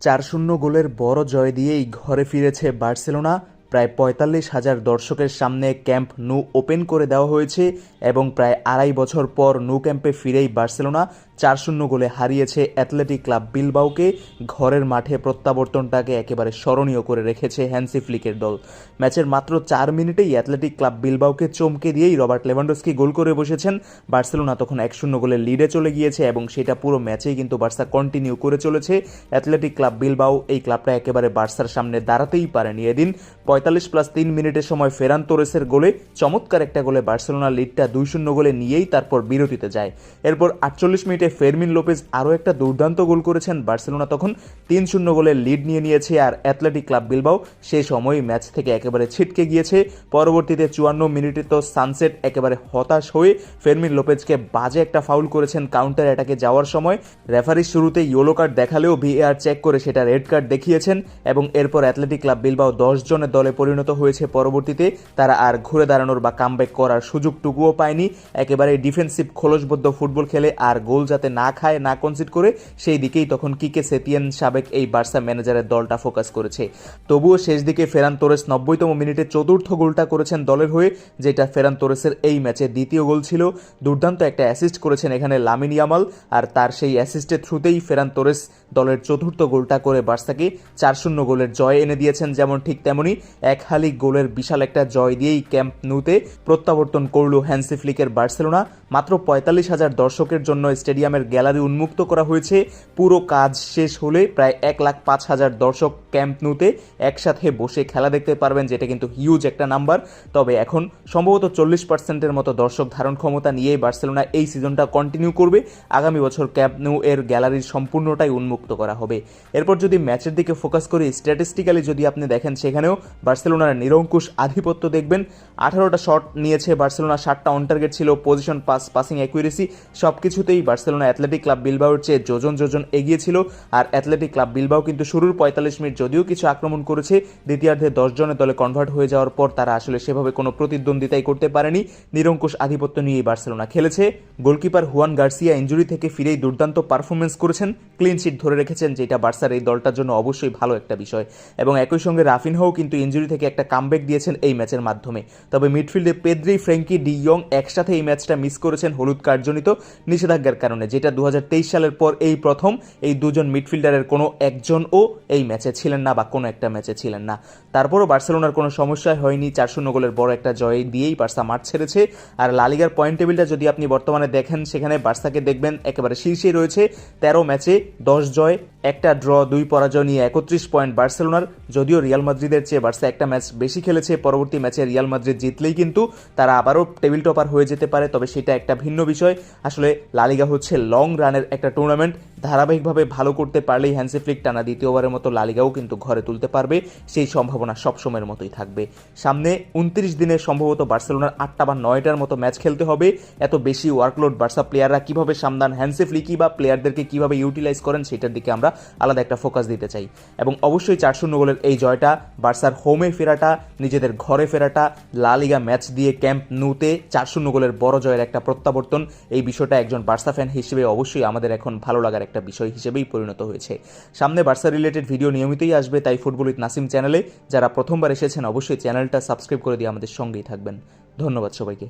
চার শূন্য গোলের বড় জয় দিয়েই ঘরে ফিরেছে বার্সেলোনা। প্রায় পঁয়তাল্লিশ হাজার দর্শকের সামনে ক্যাম্প নু ওপেন করে দেওয়া হয়েছে এবং প্রায় আড়াই বছর পর নু ক্যাম্পে ফিরেই বার্সেলোনা চার শূন্য গোলে হারিয়েছে অ্যাথলেটিক ক্লাব বিলবাউকে ঘরের মাঠে প্রত্যাবর্তনটাকে একেবারে স্মরণীয় করে রেখেছে হ্যান্সি ফ্লিকের দল। ম্যাচের মাত্র চার মিনিটেই অ্যাথলেটিক ক্লাব বিলবাউকে চমকে দিয়েই রবার্ট লেভানডস্কি গোল করে বসেছেন। বার্সেলোনা তখন এক শূন্য গোলে লিডে চলে গিয়েছে এবং সেটা পুরো ম্যাচেই কিন্তু বার্সা কন্টিনিউ করে চলেছে। অ্যাথলেটিক ক্লাব বিলবাউ এই ক্লাবটা একেবারে বার্সার সামনে দাঁড়াতেই পারেনি এদিন। পঁয়তাল্লিশ প্লাস তিন মিনিটের সময় ফেরান তোরেসের গোলে, চমৎকার একটা গোলে বার্সেলোনা লিডটা দুই শূন্য গোলে নিয়েই তারপর বিরতিতে যায়। এরপর আটচল্লিশ মিনিটে ফেরমিন লোপেজ আরও একটা দুর্দান্ত গোল করেছেন বার্সেলোনা, তখন তিন শূন্য গোলে লিড নিয়ে নিয়েছে আর অ্যাথলেটিক ক্লাব বিলবাও। সে সময় ম্যাচ থেকে একেবারে ছিটকে গিয়েছে। পরবর্তীতে চুয়ান্ন মিনিটে তো সানসেট একেবারে হতাশ হয়ে ফেরমিন লোপেজকে বাজে একটা ফাউল করেছেন কাউন্টার অ্যাটাকে যাওয়ার সময়। রেফারি শুরুতে ইয়েলো কার্ড দেখালেও ভিএআর চেক করে সেটা রেড কার্ড দেখিয়েছেন এবং এরপর অ্যাথলেটিক ক্লাব বিলবাও দশ জনের দলে পরিণত হয়েছে। পরবর্তীতে তারা আর ঘুরে দাঁড়ানোর বা কামব্যাক করার সুযোগটুকুও পায়নি। একেবারে ডিফেন্সিভ খোলসবদ্ধ ফুটবল খেলে আর গোল যাতে না খায়, না কনসিড করে, সেই দিকেই তখন কিকে সেতিয়ান সাবেক এই বার্সা ম্যানেজারের দলটা ফোকাস করেছে। তবুও শেষ দিকে ফেরান তোরেস নব্বইতম মিনিটে চতুর্থ গোলটা করেছেন দলের হয়ে, যেটা ফেরান তোরেসের এই ম্যাচে দ্বিতীয় গোল ছিল। দুর্দান্ত একটা অ্যাসিস্ট করেছেন এখানে লামিন ইয়ামাল, আর তার সেই অ্যাসিস্টের থ্রুতেই ফেরান তোরেস দলের চতুর্থ গোলটা করে বার্সাকে চার শূন্য গোলের জয় এনে দিয়েছেন, যেমন ঠিক তেমনই এক হালি গোলের বিশাল একটা জয় দিয়েই ক্যাম্প নুতে প্রত্যাবর্তন করল হ্যান্সি ফ্লিকের বার্সেলোনা। মাত্র পঁয়তাল্লিশ হাজার দর্শকের জন্য স্টেডিয়ামের গ্যালারি উন্মুক্ত করা হয়েছে। পুরো কাজ শেষ হলে প্রায় এক লাখ পাঁচ হাজার দর্শক ক্যাম্প নুতে একসাথে বসে খেলা দেখতে পারবেন, যেটা কিন্তু হিউজ একটা নাম্বার তবে এখন সম্ভবত চল্লিশ পার্সেন্টের মতো দর্শক ধারণ ক্ষমতা নিয়েই বার্সেলোনা এই সিজনটা কন্টিনিউ করবে। আগামী বছর ক্যাম্প নু এর গ্যালারির সম্পূর্ণটাই উন্মুক্ত করা হবে। এরপর যদি ম্যাচের দিকে ফোকাস করি স্ট্যাটিস্টিক্যালি যদি আপনি দেখেন সেখানেও বার্সেলোনার নিরঙ্কুশ আধিপত্য দেখবেন। আঠারোটা শট নিয়েছে বার্সেলোনা ষাটটা অন টার্গেট ছিল পজিশন পাস পাসিং অ্যাকুরেসি সব কিছুতেই বার্সেলোনা অ্যাথলেটিক ক্লাব বিলবাওর চেয়ে যোজন যোজন এগিয়ে ছিল আর অ্যাথলেটিক ক্লাব বিলবাও কিন্তু শুরুর পঁয়তাল্লিশ মিনিট যদিও কিছু আক্রমণ করেছে, দ্বিতীয়ার্ধে দশ জনের দলে কনভার্ট হয়ে যাওয়ার পর তারা আসলে সেভাবে কোনো প্রতিদ্বন্দ্বিতাই করতে পারেনি। নিরঙ্কুশ আধিপত্য নিয়েই বার্সেলোনা খেলেছে। গোলকিপার হুয়ান গার্সিয়া ইঞ্জুরি থেকে ফিরেই দুর্দান্ত পারফরমেন্স করেছেন। ক্লিন শিট ধরে রেখেছেন, যেটা বার্সার এই দলটার জন্য অবশ্যই ভালো একটা বিষয়। এবং একই সঙ্গে রাফিনহাও কিন্তু ইঞ্জুরি থেকে একটা কামব্যাক দিয়েছেন এই ম্যাচের মাধ্যমে। তবে মিডফিল্ডে পেদ্রি, ফ্র্যাঙ্কি, ডি ইয়ং একসাথে এই ম্যাচটা মিস করেছেন হলুদ কার্ডজনিত নিষেধাজ্ঞার কারণে, যেটা দুহাজার তেইশ সালের পর এই প্রথম এই দুজন মিডফিল্ডারের কোনো একজনও এই ম্যাচে ছিলেন না বা কোনো একটা ম্যাচে ছিলেন না। তারপরও বার্সেলোনার কোনো সমস্যাই হয়নি চার শূন্য গোলের বড় একটা জয় দিয়েই বার্সা মাঠ ছেড়েছে। আর লালিগার পয়েন্ট টেবিলটা যদি আপনি বর্তমানে দেখেন, সেখানে বার্সাকে দেখবেন একেবারে শীর্ষে রয়েছে। তেরো ম্যাচে দশ জয়, একটা ড্র, দুই পরাজয় নিয়ে একত্রিশ পয়েন্ট বার্সেলোনার, যদিও রিয়াল মাদ্রিদের চেয়ে বার্সা একটা ম্যাচ বেশি খেলেছে, পরবর্তী ম্যাচে রিয়াল মাদ্রিদ জিতলেই কিন্তু তারা আবারও টেবিল টপার হয়ে যেতে পারে, তবে সেটা একটা ভিন্ন বিষয়। আসলে লালিগা হচ্ছে লং রানের একটা টুর্নামেন্ট ধারাবাহিকভাবে ভালো করতে পারলেই হ্যান্সি ফ্লিক টানা দ্বিতীয়বারের মতো লালিগাও কিন্তু ঘরে তুলতে পারবে, সেই সম্ভাবনা সবসময়ের মতোই থাকবে। সামনে উনত্রিশ দিনে সম্ভবত বার্সেলোনার আটটা বা নয়টার মতো ম্যাচ খেলতে হবে। এত বেশি ওয়ার্কলোড বার্সা প্লেয়াররা কীভাবে সামদান হ্যান্সি ফ্লিকি বা প্লেয়ারদেরকে কীভাবে ইউটিলাইজ করেন, সেটার দিকে আমরা আলাদা একটা ফোকাস দিতে চাই। এবং অবশ্যই চার শূন্য গোলের এই জয়টা, বার্সার হোমে ফেরাটা, নিজেদের ঘরে ফেরাটা, লা লিগা ম্যাচ দিয়ে ক্যাম্প নুতে চার শূন্য গোলের বড় জয়ের একটা প্রত্যাবর্তন, এই বিষয়টা একজন বার্সা ফ্যান হিসেবে অবশ্যই আমাদের এখন ভালো লাগার একটা বিষয় হিসেবেই পরিণত হয়েছে। সামনে বার্সা রিলেটেড ভিডিও নিয়মিতই আসবে, তাই ফুটবল উইথ নাসিম চ্যানেলে যারা প্রথমবার এসেছেন, অবশ্যই চ্যানেলটা সাবস্ক্রাইব করে দিয়ে আমাদের সঙ্গেই থাকবেন। ধন্যবাদ সবাইকে।